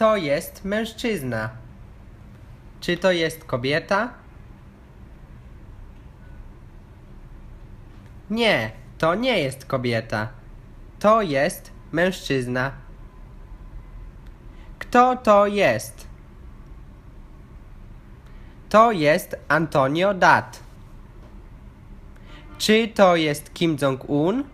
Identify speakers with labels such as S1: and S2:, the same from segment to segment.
S1: to jest mężczyzna? Czy to jest kobieta? Nie, to nie jest kobieta. To jest mężczyzna. Kto to jest? To jest Antonio Dat. Czy to jest Kim Jong-un?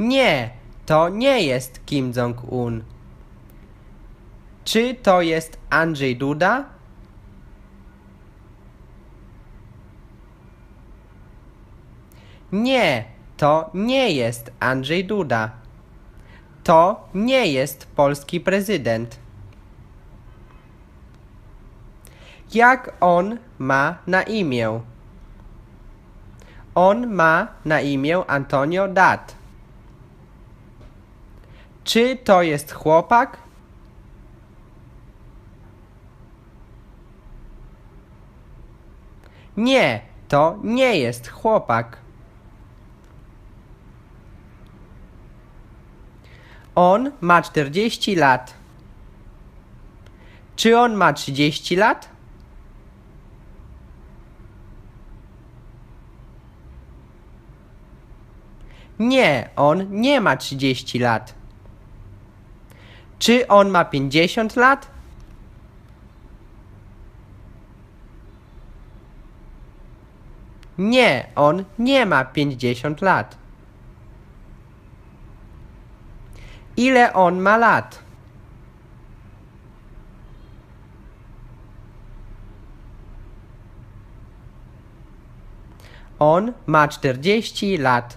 S1: Nie, to nie jest Kim Jong-un. Czy to jest Andrzej Duda? Nie, to nie jest Andrzej Duda. To nie jest polski prezydent. Jak on ma na imię? On ma na imię Antonio Dat. Czy to jest chłopak? Nie, to nie jest chłopak. On ma 40 lat. Czy on ma 30 lat? Nie, on nie ma 30 lat. Czy on ma 50 lat? Nie, on nie ma 50 lat. Ile on ma lat? On ma 40 lat.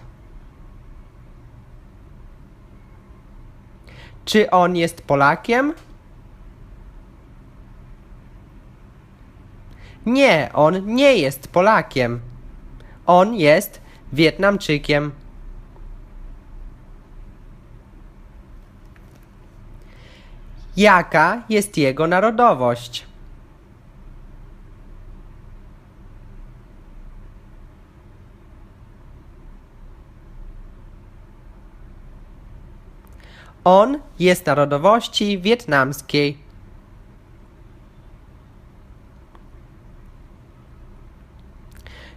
S1: Czy on jest Polakiem? Nie, on nie jest Polakiem. On jest Wietnamczykiem. Jaka jest jego narodowość? On jest narodowości wietnamskiej.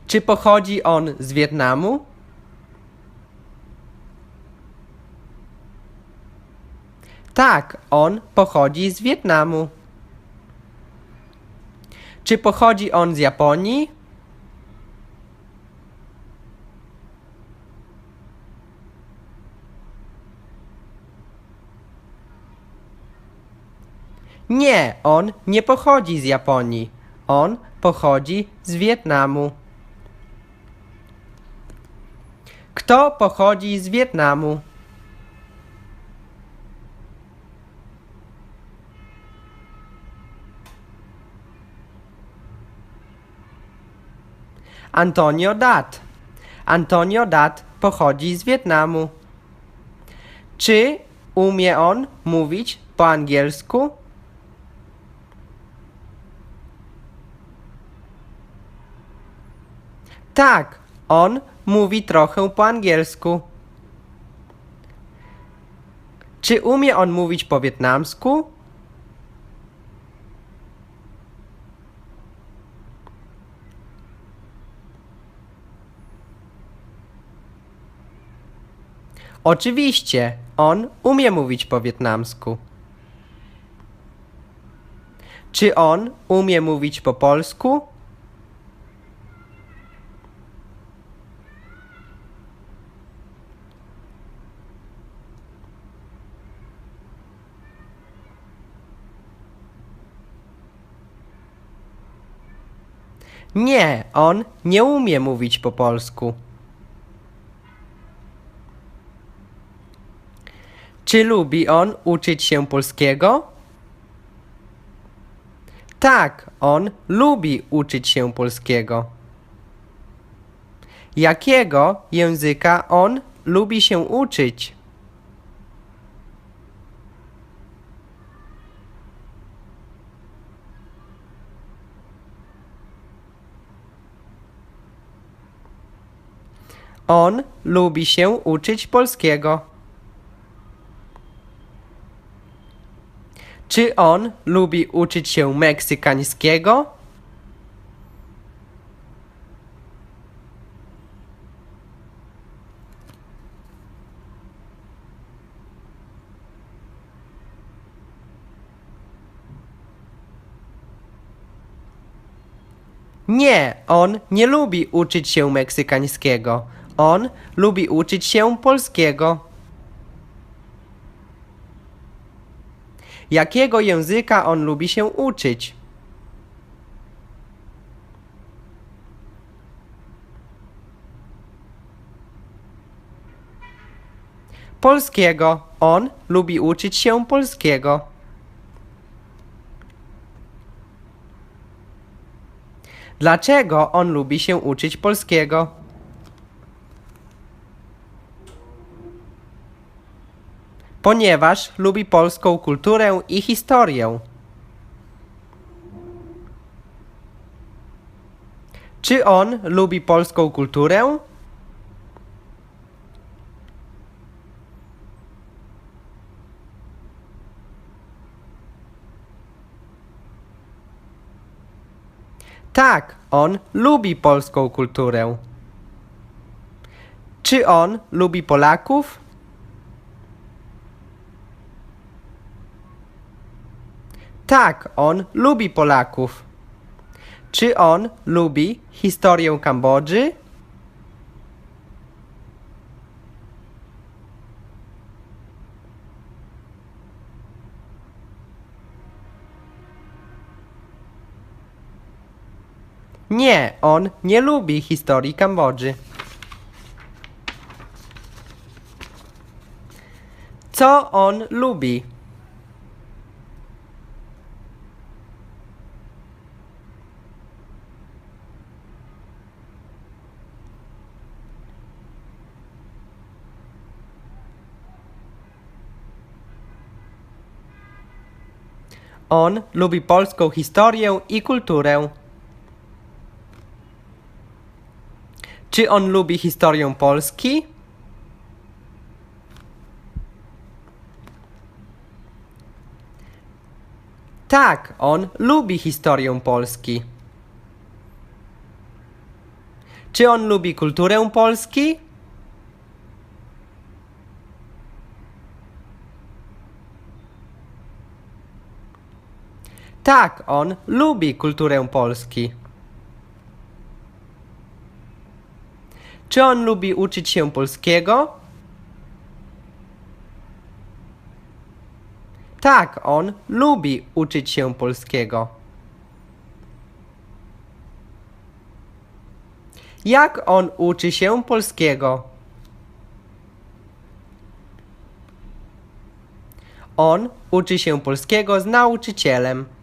S1: Czy pochodzi on z Wietnamu? Tak, on pochodzi z Wietnamu. Czy pochodzi on z Japonii? Nie, on nie pochodzi z Japonii. On pochodzi z Wietnamu. Kto pochodzi z Wietnamu? Antonio Dat. Antonio Dat pochodzi z Wietnamu. Czy umie on mówić po angielsku? Tak, on mówi trochę po angielsku. Czy umie on mówić po wietnamsku? Oczywiście, on umie mówić po wietnamsku. Czy on umie mówić po polsku? Nie, on nie umie mówić po polsku. Czy lubi on uczyć się polskiego? Tak, on lubi uczyć się polskiego. Jakiego języka on lubi się uczyć? On lubi się uczyć polskiego. Czy on lubi uczyć się meksykańskiego? Nie, on nie lubi uczyć się meksykańskiego. On lubi uczyć się polskiego. Jakiego języka on lubi się uczyć? Polskiego. On lubi uczyć się polskiego. Dlaczego on lubi się uczyć polskiego? Ponieważ lubi polską kulturę i historię. Czy on lubi polską kulturę? Tak, on lubi polską kulturę. Czy on lubi Polaków? Tak, on lubi Polaków. Czy on lubi historię Kambodży? Nie, on nie lubi historii Kambodży. Co on lubi? On lubi polską historię i kulturę. Czy on lubi historię Polski? Tak, on lubi historię Polski. Czy on lubi kulturę Polski? Tak, on lubi kulturę Polski. Czy on lubi uczyć się polskiego? Tak, on lubi uczyć się polskiego. Jak on uczy się polskiego? On uczy się polskiego z nauczycielem.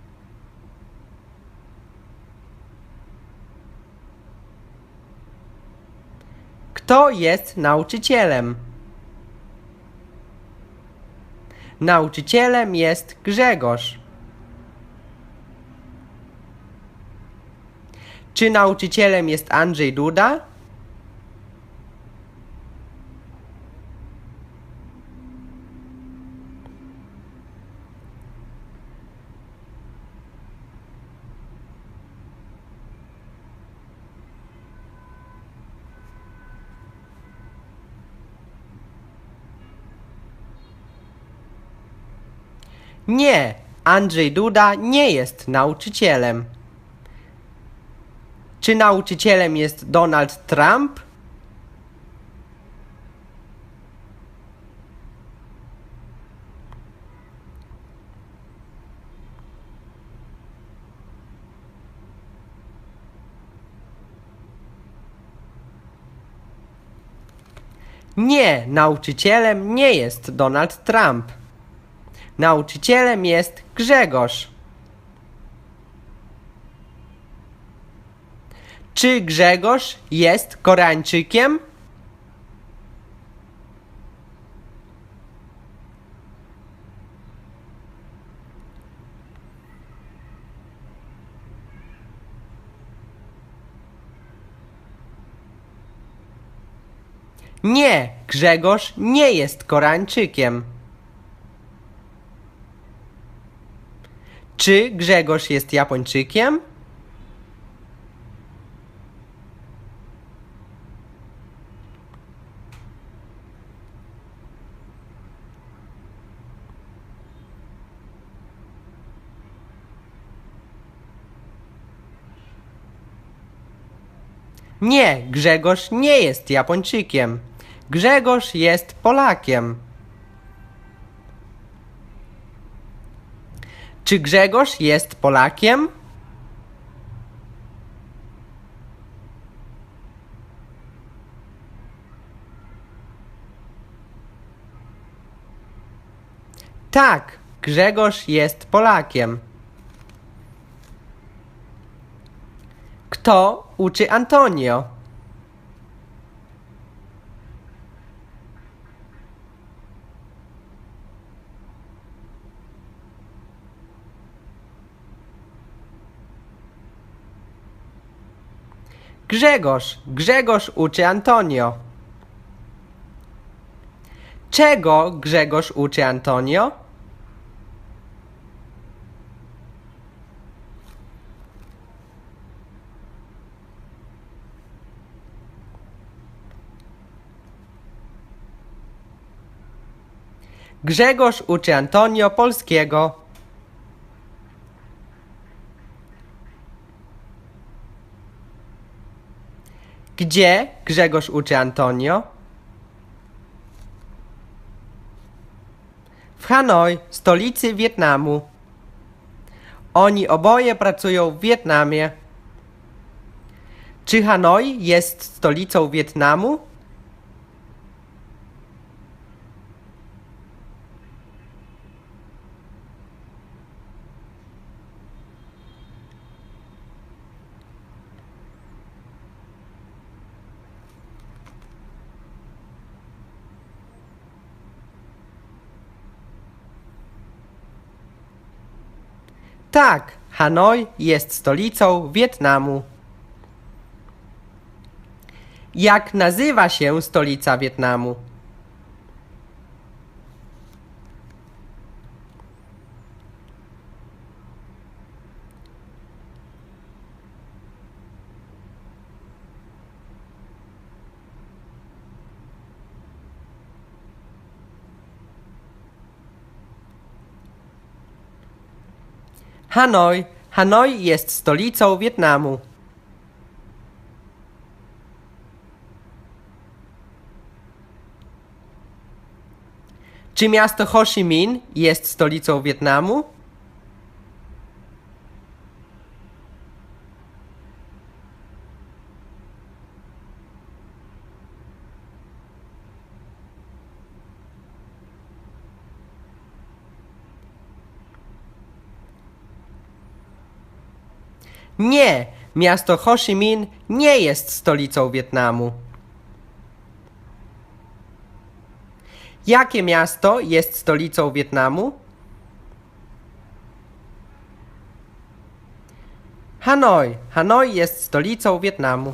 S1: Kto jest nauczycielem? Nauczycielem jest Grzegorz. Czy nauczycielem jest Andrzej Duda? Nie, Andrzej Duda nie jest nauczycielem. Czy nauczycielem jest Donald Trump? Nie, nauczycielem nie jest Donald Trump. Nauczycielem jest Grzegorz. Czy Grzegorz jest Koreańczykiem? Nie, Grzegorz nie jest Koreańczykiem. Czy Grzegorz jest Japończykiem? Nie, Grzegorz nie jest Japończykiem. Grzegorz jest Polakiem. Czy Grzegorz jest Polakiem? Tak, Grzegorz jest Polakiem. Kto uczy Antonio? Grzegorz, Grzegorz uczy Antonio. Czego Grzegorz uczy Antonio? Grzegorz uczy Antonio polskiego. Gdzie Grzegorz uczy Antonio? W Hanoi, stolicy Wietnamu. Oni oboje pracują w Wietnamie. Czy Hanoi jest stolicą Wietnamu? Tak, Hanoi jest stolicą Wietnamu. Jak nazywa się stolica Wietnamu? Hanoi. Hanoi jest stolicą Wietnamu. Czy miasto Ho Chi Minh jest stolicą Wietnamu? Nie, miasto Ho Chi Minh nie jest stolicą Wietnamu. Jakie miasto jest stolicą Wietnamu? Hanoi. Hanoi jest stolicą Wietnamu.